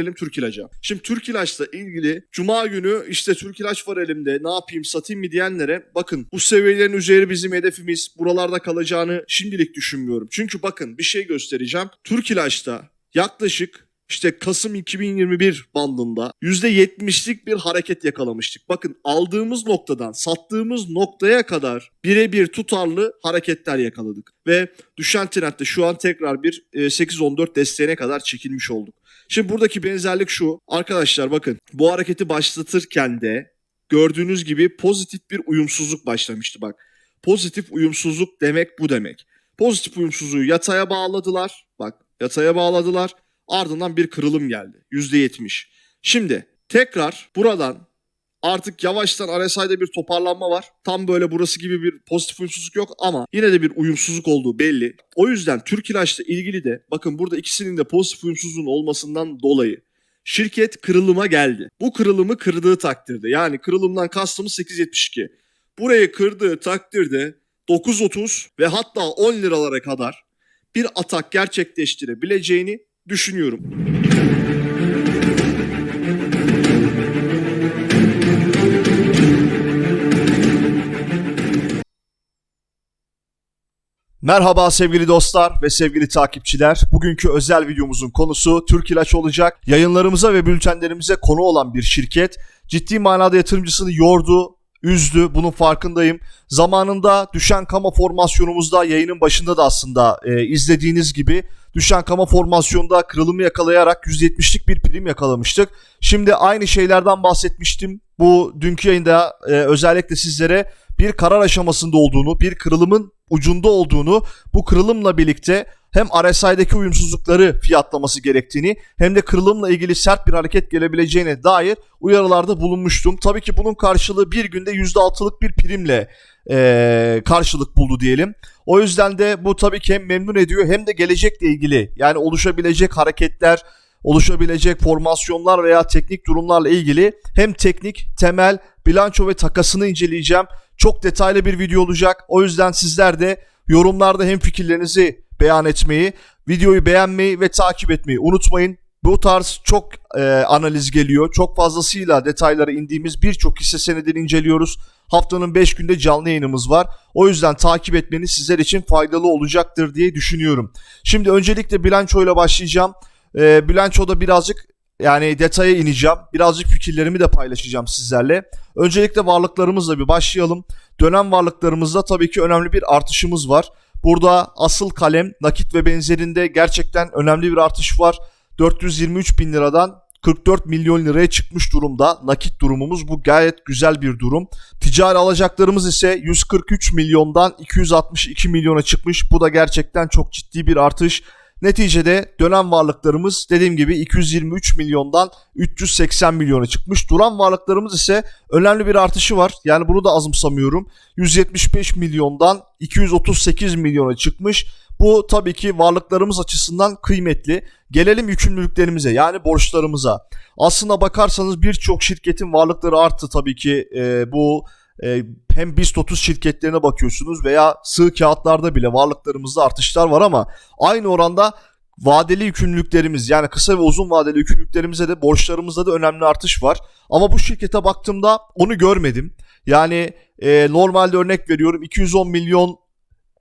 Gelelim Türk İlaç'a. Şimdi Türk İlaç'la ilgili Cuma günü işte Türk İlaç var elimde ne yapayım satayım mı diyenlere bakın bu seviyelerin üzeri bizim hedefimiz buralarda kalacağını şimdilik düşünmüyorum. Çünkü bakın bir şey göstereceğim. Türk İlaç'ta yaklaşık işte Kasım 2021 bandında %70'lik bir hareket yakalamıştık. Bakın aldığımız noktadan sattığımız noktaya kadar birebir tutarlı hareketler yakaladık. Ve düşen trendde şu an tekrar bir e, 8-14 desteğine kadar çekilmiş olduk. Şimdi buradaki benzerlik şu. Arkadaşlar bakın bu hareketi başlatırken de gördüğünüz gibi pozitif bir uyumsuzluk başlamıştı bak. Pozitif uyumsuzluk demek bu demek. Pozitif uyumsuzluğu yataya bağladılar. Bak yataya bağladılar. Ardından bir kırılım geldi. %70. Şimdi tekrar buradan artık yavaştan RSI'de bir toparlanma var. Tam böyle burası gibi bir pozitif uyumsuzluk yok ama yine de bir uyumsuzluk olduğu belli. O yüzden Türk İlaç'la ilgili de bakın burada ikisinin de pozitif uyumsuzluğun olmasından dolayı şirket kırılıma geldi. Bu kırılımı kırdığı takdirde yani kırılımdan kastımız 8.72. Burayı kırdığı takdirde 9.30 ve hatta 10 liralara kadar bir atak gerçekleştirebileceğini düşünüyorum. Merhaba sevgili dostlar ve sevgili takipçiler. Bugünkü özel videomuzun konusu Türk İlaç olacak. Yayınlarımıza ve bültenlerimize konu olan bir şirket ciddi manada yatırımcısını yordu, üzdü. Bunun farkındayım. Zamanında düşen kama formasyonumuzda yayının başında da aslında e, izlediğiniz gibi düşen kama formasyonda kırılımı yakalayarak 170'lik bir prim yakalamıştık. Şimdi aynı şeylerden bahsetmiştim. Bu dünkü yayında e, özellikle sizlere bir karar aşamasında olduğunu, bir kırılımın ucunda olduğunu, bu kırılımla birlikte hem RSI'deki uyumsuzlukları fiyatlaması gerektiğini hem de kırılımla ilgili sert bir hareket gelebileceğine dair uyarılarda bulunmuştum. Tabii ki bunun karşılığı bir günde %6'lık bir primle eee, karşılık buldu diyelim. O yüzden de bu tabii ki hem memnun ediyor hem de gelecekle ilgili yani oluşabilecek hareketler, oluşabilecek formasyonlar veya teknik durumlarla ilgili hem teknik, temel, bilanço ve takasını inceleyeceğim. Çok detaylı bir video olacak. O yüzden sizler de yorumlarda hem fikirlerinizi beyan etmeyi, videoyu beğenmeyi ve takip etmeyi unutmayın. Bu tarz çok e, analiz geliyor. Çok fazlasıyla detaylara indiğimiz birçok hisse senedini inceliyoruz. Haftanın 5 günde canlı yayınımız var. O yüzden takip etmeniz sizler için faydalı olacaktır diye düşünüyorum. Şimdi öncelikle bilançoyla başlayacağım. E, bilançoda birazcık yani detaya ineceğim. Birazcık fikirlerimi de paylaşacağım sizlerle. Öncelikle varlıklarımızla bir başlayalım. Dönem varlıklarımızda tabii ki önemli bir artışımız var. Burada asıl kalem, nakit ve benzerinde gerçekten önemli bir artış var. 423 bin liradan 44 milyon liraya çıkmış durumda. Nakit durumumuz bu gayet güzel bir durum. Ticari alacaklarımız ise 143 milyondan 262 milyona çıkmış. Bu da gerçekten çok ciddi bir artış. Neticede dönem varlıklarımız dediğim gibi 223 milyondan 380 milyona çıkmış. Duran varlıklarımız ise önemli bir artışı var. Yani bunu da azımsamıyorum. 175 milyondan 238 milyona çıkmış. Bu tabii ki varlıklarımız açısından kıymetli. Gelelim yükümlülüklerimize yani borçlarımıza. Aslına bakarsanız birçok şirketin varlıkları arttı tabii ki e, bu e, hem BIST 30 şirketlerine bakıyorsunuz veya sığ kağıtlarda bile varlıklarımızda artışlar var ama aynı oranda vadeli yükümlülüklerimiz yani kısa ve uzun vadeli yükümlülüklerimize de borçlarımızda da önemli artış var. Ama bu şirkete baktığımda onu görmedim. Yani e, normalde örnek veriyorum 210 milyon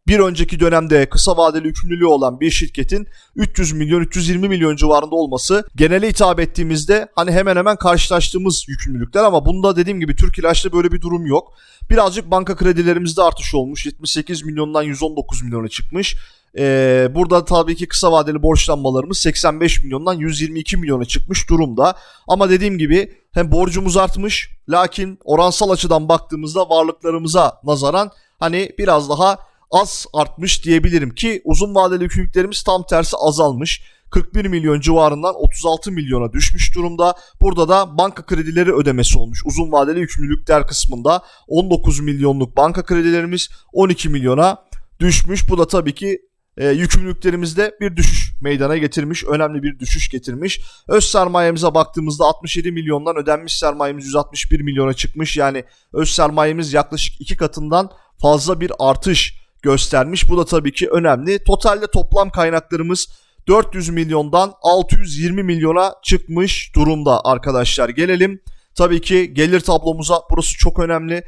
bir önceki dönemde kısa vadeli yükümlülüğü olan bir şirketin 300 milyon 320 milyon civarında olması genele hitap ettiğimizde hani hemen hemen karşılaştığımız yükümlülükler ama bunda dediğim gibi Türk İlaç'ta böyle bir durum yok. Birazcık banka kredilerimizde artış olmuş. 78 milyondan 119 milyona çıkmış. Ee, burada tabii ki kısa vadeli borçlanmalarımız 85 milyondan 122 milyona çıkmış durumda. Ama dediğim gibi hem borcumuz artmış lakin oransal açıdan baktığımızda varlıklarımıza nazaran hani biraz daha az artmış diyebilirim ki uzun vadeli yükümlülüklerimiz tam tersi azalmış. 41 milyon civarından 36 milyona düşmüş durumda. Burada da banka kredileri ödemesi olmuş. Uzun vadeli yükümlülükler kısmında 19 milyonluk banka kredilerimiz 12 milyona düşmüş. Bu da tabii ki e, yükümlülüklerimizde bir düşüş meydana getirmiş. Önemli bir düşüş getirmiş. Öz sermayemize baktığımızda 67 milyondan ödenmiş sermayemiz 161 milyona çıkmış. Yani öz sermayemiz yaklaşık iki katından fazla bir artış göstermiş. Bu da tabii ki önemli. Totalde toplam kaynaklarımız 400 milyondan 620 milyona çıkmış durumda arkadaşlar. Gelelim tabii ki gelir tablomuza. Burası çok önemli.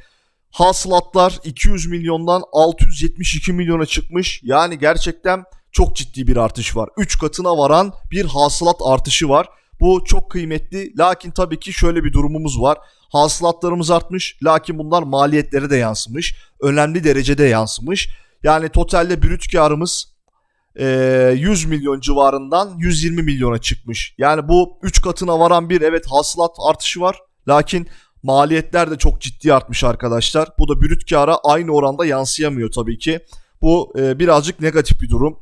Hasılatlar 200 milyondan 672 milyona çıkmış. Yani gerçekten çok ciddi bir artış var. 3 katına varan bir hasılat artışı var. Bu çok kıymetli. Lakin tabii ki şöyle bir durumumuz var. Hasılatlarımız artmış. Lakin bunlar maliyetlere de yansımış. Önemli derecede yansımış. Yani totalde brüt karımız e, 100 milyon civarından 120 milyona çıkmış. Yani bu 3 katına varan bir evet hasılat artışı var. Lakin maliyetler de çok ciddi artmış arkadaşlar. Bu da brüt kara aynı oranda yansıyamıyor tabii ki. Bu e, birazcık negatif bir durum.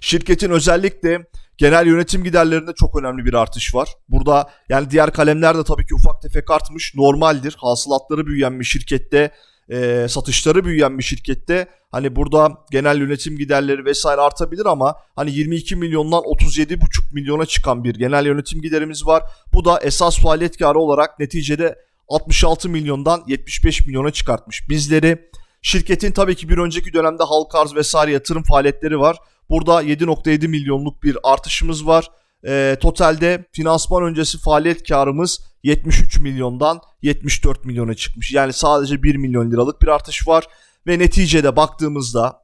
Şirketin özellikle genel yönetim giderlerinde çok önemli bir artış var. Burada yani diğer kalemler de tabii ki ufak tefek artmış. Normaldir. Hasılatları büyüyen bir şirkette, e, satışları büyüyen bir şirkette hani burada genel yönetim giderleri vesaire artabilir ama hani 22 milyondan 37,5 milyona çıkan bir genel yönetim giderimiz var. Bu da esas faaliyet karı olarak neticede 66 milyondan 75 milyona çıkartmış bizleri. Şirketin tabii ki bir önceki dönemde halka arz vesaire yatırım faaliyetleri var. Burada 7.7 milyonluk bir artışımız var. Ee, totalde finansman öncesi faaliyet karımız 73 milyondan 74 milyona çıkmış. Yani sadece 1 milyon liralık bir artış var. Ve neticede baktığımızda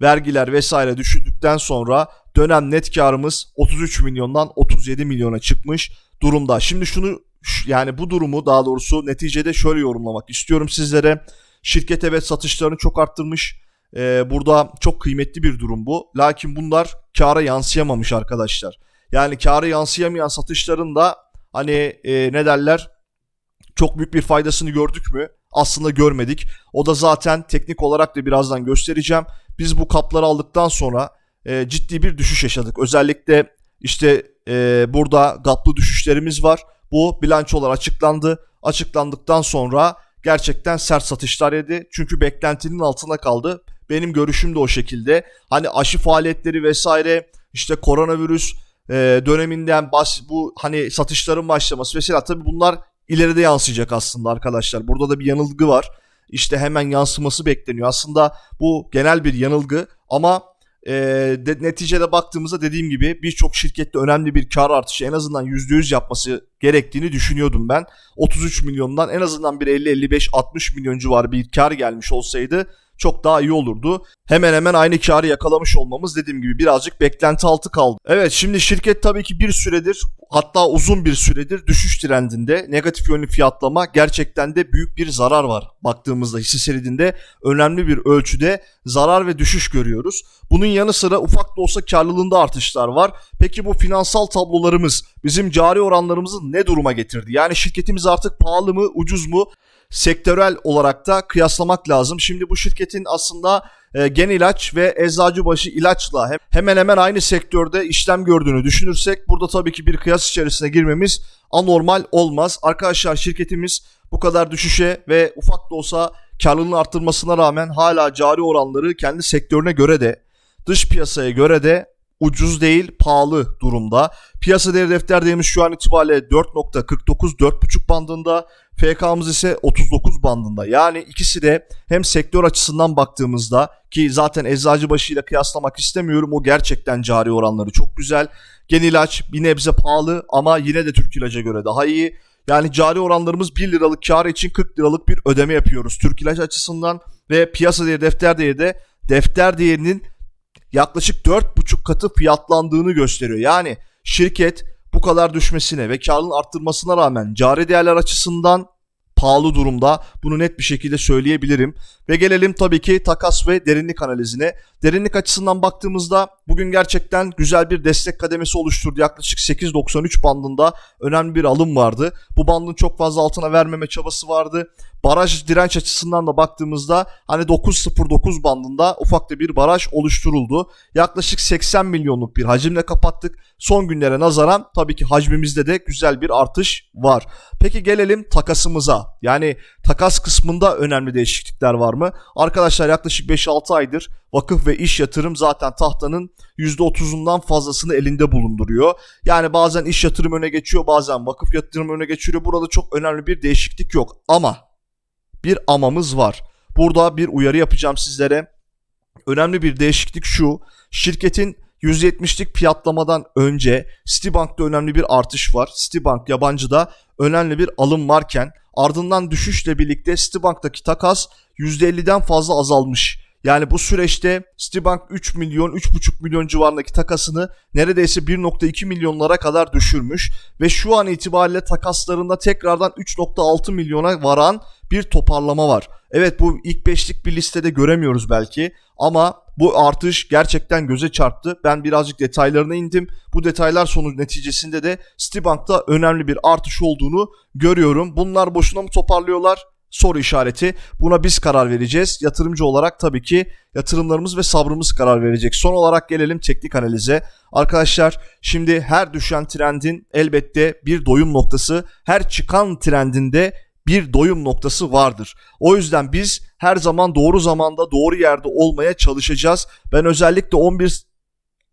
vergiler vesaire düşündükten sonra dönem net karımız 33 milyondan 37 milyona çıkmış durumda. Şimdi şunu yani bu durumu daha doğrusu neticede şöyle yorumlamak istiyorum sizlere. Şirket evet satışlarını çok arttırmış. Ee, burada çok kıymetli bir durum bu. Lakin bunlar kâra yansıyamamış arkadaşlar. Yani kâra yansıyamayan satışların da hani e, ne derler çok büyük bir faydasını gördük mü? Aslında görmedik. O da zaten teknik olarak da birazdan göstereceğim. Biz bu kapları aldıktan sonra e, ciddi bir düşüş yaşadık. Özellikle işte e, burada gaplı düşüşlerimiz var. Bu bilançolar açıklandı. Açıklandıktan sonra gerçekten sert satışlar yedi. Çünkü beklentinin altına kaldı. Benim görüşüm de o şekilde. Hani aşı faaliyetleri vesaire işte koronavirüs e, döneminden baş, bu hani satışların başlaması mesela tabii bunlar ileride yansıyacak aslında arkadaşlar. Burada da bir yanılgı var. İşte hemen yansıması bekleniyor. Aslında bu genel bir yanılgı ama e, de, neticede baktığımızda dediğim gibi birçok şirkette önemli bir kar artışı en azından %100 yapması gerektiğini düşünüyordum ben. 33 milyondan en azından bir 50-55-60 milyon civarı bir kar gelmiş olsaydı çok daha iyi olurdu. Hemen hemen aynı karı yakalamış olmamız dediğim gibi birazcık beklenti altı kaldı. Evet şimdi şirket tabii ki bir süredir hatta uzun bir süredir düşüş trendinde. Negatif yönlü fiyatlama gerçekten de büyük bir zarar var. Baktığımızda hisse senedinde önemli bir ölçüde zarar ve düşüş görüyoruz. Bunun yanı sıra ufak da olsa karlılığında artışlar var. Peki bu finansal tablolarımız bizim cari oranlarımızı ne duruma getirdi? Yani şirketimiz artık pahalı mı, ucuz mu? Sektörel olarak da kıyaslamak lazım. Şimdi bu şirketin aslında e, gen ilaç ve eczacıbaşı ilaçla hem, hemen hemen aynı sektörde işlem gördüğünü düşünürsek burada tabii ki bir kıyas içerisine girmemiz anormal olmaz. Arkadaşlar şirketimiz bu kadar düşüşe ve ufak da olsa karlılığını arttırmasına rağmen hala cari oranları kendi sektörüne göre de dış piyasaya göre de ucuz değil pahalı durumda. Piyasa değeri defter değerimiz şu an itibariyle 4.49 4.5 bandında. FK'mız ise 39 bandında. Yani ikisi de hem sektör açısından baktığımızda ki zaten Eczacıbaşı ile kıyaslamak istemiyorum. O gerçekten cari oranları çok güzel. Gen ilaç bir nebze pahalı ama yine de Türk ilaca göre daha iyi. Yani cari oranlarımız 1 liralık kar için 40 liralık bir ödeme yapıyoruz Türk ilaç açısından ve piyasa değeri defter değeri de defter değerinin yaklaşık 4,5 katı fiyatlandığını gösteriyor. Yani şirket bu kadar düşmesine ve karlılığın arttırmasına rağmen cari değerler açısından pahalı durumda. Bunu net bir şekilde söyleyebilirim. Ve gelelim tabii ki takas ve derinlik analizine. Derinlik açısından baktığımızda bugün gerçekten güzel bir destek kademesi oluşturdu. Yaklaşık 8.93 bandında önemli bir alım vardı. Bu bandın çok fazla altına vermeme çabası vardı. Baraj direnç açısından da baktığımızda hani 9.09 bandında ufak da bir baraj oluşturuldu. Yaklaşık 80 milyonluk bir hacimle kapattık. Son günlere nazaran tabii ki hacmimizde de güzel bir artış var. Peki gelelim takasımıza. Yani takas kısmında önemli değişiklikler var mı? Arkadaşlar yaklaşık 5-6 aydır vakıf ve iş yatırım zaten tahtanın %30'undan fazlasını elinde bulunduruyor. Yani bazen iş yatırım öne geçiyor bazen vakıf yatırım öne geçiyor. Burada çok önemli bir değişiklik yok. Ama bir amamız var. Burada bir uyarı yapacağım sizlere. Önemli bir değişiklik şu. Şirketin %70'lik fiyatlamadan önce Citibank'ta önemli bir artış var. Citibank yabancıda önemli bir alım varken ardından düşüşle birlikte Citibank'taki takas %50'den fazla azalmış. Yani bu süreçte Citibank 3 milyon 3,5 milyon civarındaki takasını neredeyse 1.2 milyonlara kadar düşürmüş ve şu an itibariyle takaslarında tekrardan 3.6 milyona varan bir toparlama var. Evet bu ilk beşlik bir listede göremiyoruz belki ama bu artış gerçekten göze çarptı. Ben birazcık detaylarına indim. Bu detaylar sonucu neticesinde de Citibank'ta önemli bir artış olduğunu görüyorum. Bunlar boşuna mı toparlıyorlar? Soru işareti. Buna biz karar vereceğiz. Yatırımcı olarak tabii ki yatırımlarımız ve sabrımız karar verecek. Son olarak gelelim teknik analize. Arkadaşlar şimdi her düşen trendin elbette bir doyum noktası, her çıkan trendinde bir doyum noktası vardır. O yüzden biz her zaman doğru zamanda doğru yerde olmaya çalışacağız. Ben özellikle 11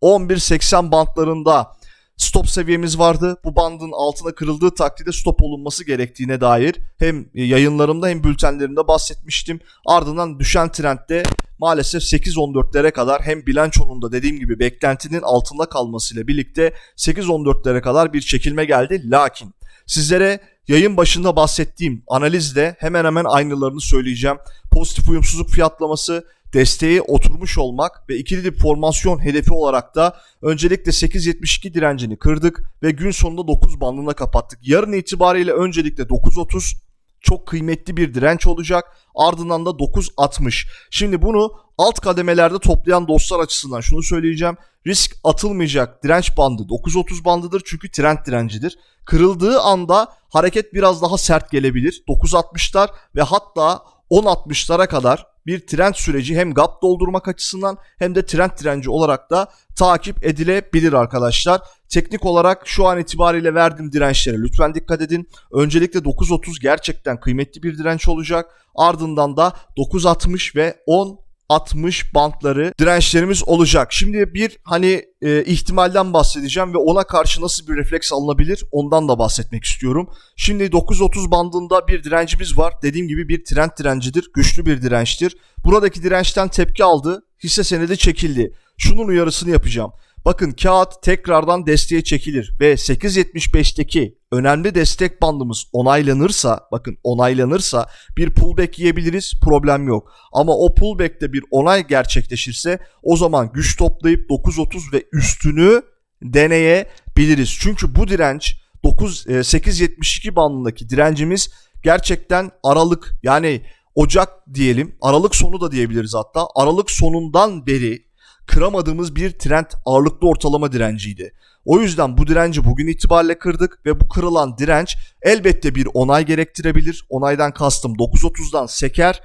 11.80 bantlarında stop seviyemiz vardı. Bu bandın altına kırıldığı takdirde stop olunması gerektiğine dair hem yayınlarımda hem bültenlerimde bahsetmiştim. Ardından düşen trendde maalesef 8-14'lere kadar hem bilançonun da dediğim gibi beklentinin altında kalmasıyla birlikte 8-14'lere kadar bir çekilme geldi. Lakin sizlere yayın başında bahsettiğim analizde hemen hemen aynılarını söyleyeceğim. Pozitif uyumsuzluk fiyatlaması, desteği oturmuş olmak ve ikili dip formasyon hedefi olarak da öncelikle 8.72 direncini kırdık ve gün sonunda 9 bandına kapattık. Yarın itibariyle öncelikle 9.30 çok kıymetli bir direnç olacak. Ardından da 9.60. Şimdi bunu alt kademelerde toplayan dostlar açısından şunu söyleyeceğim. Risk atılmayacak direnç bandı 9.30 bandıdır çünkü trend direncidir. Kırıldığı anda hareket biraz daha sert gelebilir. 9.60'lar ve hatta 10.60'lara kadar bir trend süreci hem gap doldurmak açısından hem de trend direnci olarak da takip edilebilir arkadaşlar. Teknik olarak şu an itibariyle verdiğim dirençlere lütfen dikkat edin. Öncelikle 9.30 gerçekten kıymetli bir direnç olacak. Ardından da 9.60 ve 10 60 bantları dirençlerimiz olacak. Şimdi bir hani e, ihtimalden bahsedeceğim ve ona karşı nasıl bir refleks alınabilir ondan da bahsetmek istiyorum. Şimdi 930 bandında bir direncimiz var. Dediğim gibi bir trend direncidir. Güçlü bir dirençtir. Buradaki dirençten tepki aldı. Hisse senedi çekildi. Şunun uyarısını yapacağım. Bakın kağıt tekrardan desteğe çekilir ve 8.75'teki önemli destek bandımız onaylanırsa bakın onaylanırsa bir pullback yiyebiliriz problem yok. Ama o pullback'te bir onay gerçekleşirse o zaman güç toplayıp 9.30 ve üstünü deneyebiliriz. Çünkü bu direnç 9 8.72 bandındaki direncimiz gerçekten aralık yani Ocak diyelim Aralık sonu da diyebiliriz hatta Aralık sonundan beri kıramadığımız bir trend ağırlıklı ortalama direnciydi. O yüzden bu direnci bugün itibariyle kırdık ve bu kırılan direnç elbette bir onay gerektirebilir. Onaydan kastım 9.30'dan seker.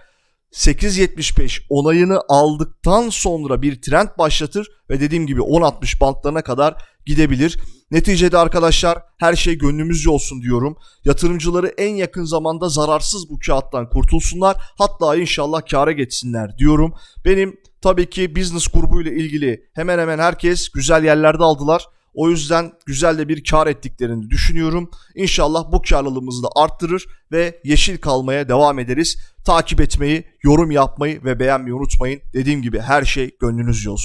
8.75 onayını aldıktan sonra bir trend başlatır ve dediğim gibi 10.60 bantlarına kadar gidebilir. Neticede arkadaşlar her şey gönlümüzce olsun diyorum. Yatırımcıları en yakın zamanda zararsız bu kağıttan kurtulsunlar. Hatta inşallah kâra geçsinler diyorum. Benim tabii ki business grubuyla ilgili hemen hemen herkes güzel yerlerde aldılar. O yüzden güzel de bir kar ettiklerini düşünüyorum. İnşallah bu karlılığımızı da arttırır ve yeşil kalmaya devam ederiz. Takip etmeyi, yorum yapmayı ve beğenmeyi unutmayın. Dediğim gibi her şey gönlünüzce olsun.